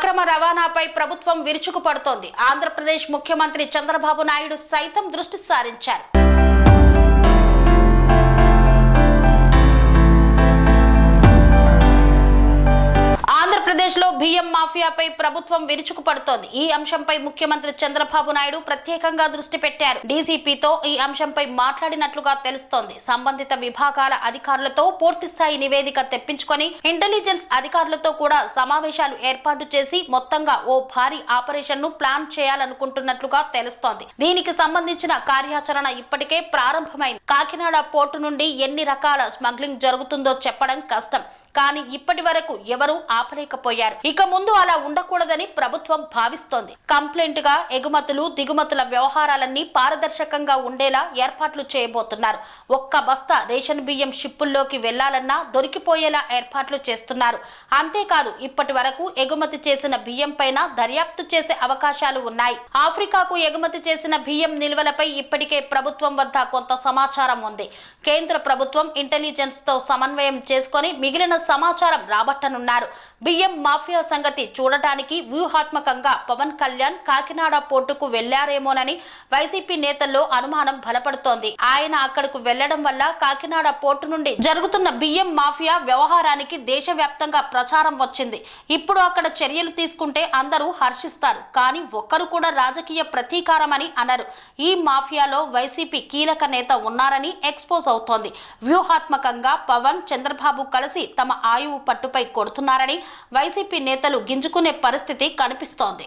అక్రమ రవాణాపై ప్రభుత్వం విరుచుకుపడుతోంది. ఆంధ్రప్రదేశ్ ముఖ్యమంత్రి చంద్రబాబు నాయుడు సైతం దృష్టి సారించారు. బియ్యం మాఫియాపై ప్రభుత్వం విరుచుకుపడుతోంది ఈ అంశంపై ముఖ్యమంత్రి చంద్రబాబు నాయుడు ప్రత్యేకంగా దృష్టి పెట్టారు. డీసీపీతో ఈ అంశంపై మాట్లాడినట్లుగా తెలుస్తోంది. సంబంధిత విభాగాల అధికారులతో పూర్తి స్థాయి నివేదిక తెప్పించుకొని ఇంటెలిజెన్స్ అధికారులతో కూడా సమావేశాలు ఏర్పాటు చేసి మొత్తంగా ఓ భారీ ఆపరేషన్ను ప్లాన్ చేయాలనుకుంటున్నట్లుగా తెలుస్తోంది. దీనికి సంబంధించిన కార్యాచరణ ఇప్పటికే ప్రారంభమైంది. కాకినాడ పోర్టు నుండి ఎన్ని రకాల స్మగ్లింగ్ జరుగుతుందో చెప్పడం కష్టం. కానీ ఇప్పటి వరకు ఎవరూ ఆపలేకపోయారు. ఇక ముందు అలా ఉండకూడదని ప్రభుత్వం భావిస్తోంది. కంప్లైంట్గా ఎగుమతులు దిగుమతుల వ్యవహారాలన్నీ పారదర్శకంగా ఉండేలా ఏర్పాట్లు చేయబోతున్నారు. ఒక్క బస్తా రేషన్ బియ్యం షిప్పుల్లోకి వెళ్ళాలన్నా దొరికిపోయేలా ఏర్పాట్లు చేస్తున్నారు. అంతేకాదు ఇప్పటి వరకు ఎగుమతి చేసిన బియ్యం పైన దర్యాప్తు చేసే అవకాశాలు ఉన్నాయి. ఆఫ్రికాకు ఎగుమతి చేసిన బియ్యం నిల్వలపై ఇప్పటికే ప్రభుత్వం వద్ద కొంత సమాచారం ఉంది. కేంద్ర ప్రభుత్వం ఇంటెలిజెన్స్తో సమన్వయం చేసుకొని మిగిలిన సమాచారం రాబట్టనున్నారు. బియ్యం మాఫియా సంగతి చూడటానికి వ్యూహాత్మకంగా పవన్ కళ్యాణ్ కాకినాడ పోర్టుకు వెళ్ళారేమోనని వైసీపీ నేతల్లో అనుమానం బలపడుతోంది. ఆయన అక్కడకు వెళ్ళడం వల్ల కాకినాడ పోర్టు నుండి జరుగుతున్న బియ్యం మాఫియా వ్యవహారానికి దేశవ్యాప్తంగా ప్రచారం వచ్చింది. ఇప్పుడు అక్కడ చర్యలు తీసుకుంటే అందరూ హర్షిస్తారు. కానీ ఒక్కరు కూడా రాజకీయ ప్రతీకారమని అన్నారు ఈ మాఫియాలో వైసీపీ కీలక నేత ఉన్నారని ఎక్స్పోజ్ అవుతోంది. వ్యూహాత్మకంగా పవన్ చంద్రబాబు కలిసి తమ ఆయువు పట్టుపై కొడుతున్నారని వైసీపీ నేతలు గింజుకునే పరిస్థితి కనిపిస్తోంది.